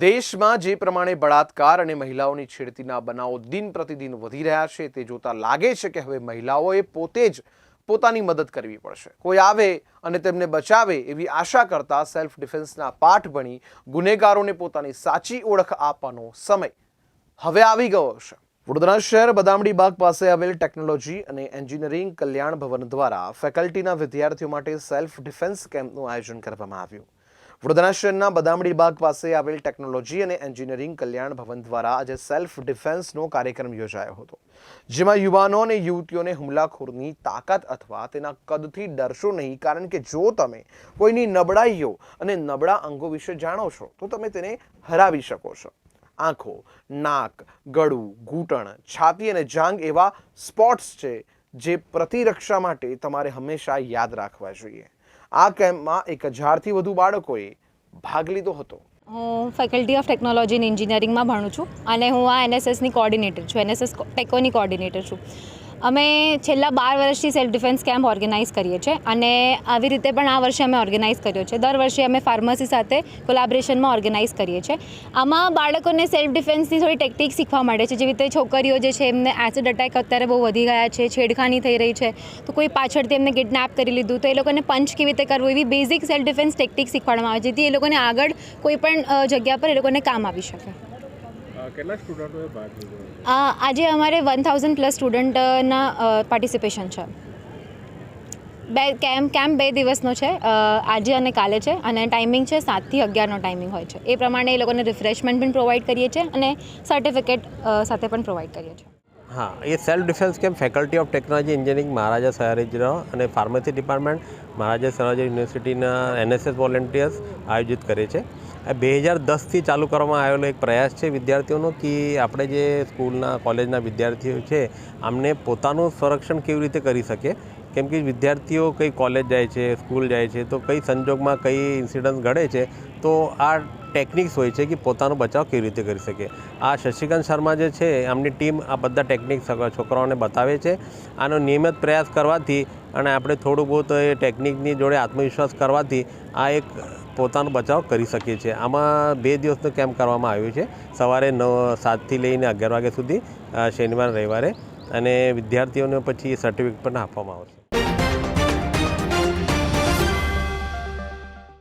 દેશમાં જે પ્રમાણે બળાત્કાર અને મહિલાઓની છેડતીના બનાવો દિન પ્રતિદિન વધી રહ્યા છે, તે જોતા લાગે છે કે હવે મહિલાઓએ પોતે જ પોતાની મદદ કરવી પડશે. કોઈ આવે અને તેમને બચાવે એવી આશા કરતા સેલ્ફ ડિફેન્સના પાઠ ભણી ગુનેગારોને પોતાની સાચી ઓળખ આપવાનો સમય હવે આવી ગયો છે. વડોદરા શહેર બદામડી બાગ પાસે આવેલ ટેકનોલોજી અને એન્જિનિયરિંગ કલ્યાણ ભવન દ્વારા ફેકલ્ટીના વિદ્યાર્થીઓ માટે સેલ્ફ ડિફેન્સ કેમ્પનું આયોજન કરવામાં આવ્યું. વડોદરા શહેરના બદામડી બાગ પાસે આવેલ ટેકનોલોજી અને એન્જિનિયરિંગ કલ્યાણ ભવન દ્વારા આજે સેલ્ફ ડિફેન્સનો કાર્યક્રમ યોજાયો હતો, જેમાં યુવાનો અને યુવતીઓને હુમલાખોરની તાકાત અથવા તેના કદથી ડરશો નહીં, કારણ કે જો તમે કોઈની નબળાઈઓ અને નબળા અંગો વિશે જાણો છો, તો તમે તેને હરાવી શકો છો. આંખો, નાક, ગળું, ઘૂંટણ, છાતી અને જાંગ એવા સ્પોટ્સ છે જે પ્રતિરક્ષા માટે તમારે હંમેશા યાદ રાખવા જોઈએ. આ કેમ્પમાં એક હજારથી વધુ બાળકોએ ભાગ લીધો હતો. હું ફેકલ્ટી ઓફ ટેકનોલોજી ઇન એન્જિનિયરિંગમાં ભણું છું અને હું આ એનએસએસની કોઓર્ડિનેટર છું. એનએસએસ ટેકોની કોઓર્ડિનેટર છું. અમે છેલ્લા બાર વર્ષથી સેલ્ફ ડિફેન્સ કેમ્પ ઓર્ગેનાઇઝ કરીએ છીએ અને આવી રીતે પણ આ વર્ષે અમે ઓર્ગેનાઇઝ કર્યો છે. દર વર્ષે અમે ફાર્મસી સાથે કોલાબરેશનમાં ઓર્ગેનાઇઝ કરીએ છીએ. આમાં બાળકોને સેલ્ફ ડિફેન્સની થોડી ટેકનિક શીખવા મળે છે. જેવી રીતે છોકરીઓ જે છે, એમને એસિડ અટેક અત્યારે બહુ વધી ગયા છે, છેડખાની થઈ રહી છે, તો કોઈ પાછળથી એમને કિડનેપ કરી લીધું, તો એ લોકોને પંચ કેવી રીતે કરવું, એવી બેઝિક સેલ્ફ ડિફેન્સ ટેકનિક શીખવાડવામાં આવે જેથી એ લોકોને આગળ કોઈ પણ જગ્યા પર એ લોકોને કામ આવી શકે. કેટલા સ્ટુડન્ટોએ ભાગ લીધો આજે અમારે વન થાઉઝન્ડ પ્લસ સ્ટુડન્ટના પાર્ટિસિપેશન છે. બે કેમ્પ કેમ્પ બે દિવસનો છે આજે અને કાલે છે અને ટાઈમિંગ છે સાતથી અગિયારનો ટાઈમિંગ હોય છે. એ પ્રમાણે એ લોકોને રિફ્રેશમેન્ટ પણ પ્રોવાઈડ કરીએ છીએ અને સર્ટિફિકેટ સાથે પણ પ્રોવાઈડ કરીએ છીએ. હા એ self defence camp faculty of technology engineering Maharaja Sayajirao અને ફાર્મસી ડિપાર્ટમેન્ટ મહારાજા સયાજી યુનિવર્સિટીના એનએસએસ વોલેન્ટિયર્સ આયોજિત કરે છે. બે હજાર દસથી ચાલુ કરવામાં આવેલો એક પ્રયાસ છે વિદ્યાર્થીઓનો કે આપણે જે સ્કૂલના, કોલેજના વિદ્યાર્થીઓ છે, આમને પોતાનું સંરક્ષણ કેવી રીતે કરી શકે? કેમ કે વિદ્યાર્થીઓ કઈ કોલેજ જાય છે, સ્કૂલ જાય છે, તો કઈ સંજોગમાં કઈ ઇન્સિડન્સ ઘડે છે, તો આ ટેકનિક્સ હોય છે કે પોતાનો બચાવ કેવી રીતે કરી શકે? આ શશિકાંત શર્મા જે છે, આમની ટીમ આ બધા ટેકનિક્સ છોકરાઓને બતાવે છે. આનો નિયમિત પ્રયાસ કરવાથી અને આપણે થોડું બહુ એ ટેકનિકની જોડે આત્મવિશ્વાસ કરવાથી આ એક પોતાનો બચાવ કરી શકીએ છીએ આમાં બે દિવસનો કેમ્પ કરવામાં આવ્યો છે. સવારે નવ, સાતથી લઈને અગિયાર વાગ્યા સુધી શનિવાર, રવિવારે અને વિદ્યાર્થીઓને પછી સર્ટિફિકેટ પણ આપવામાં આવશે.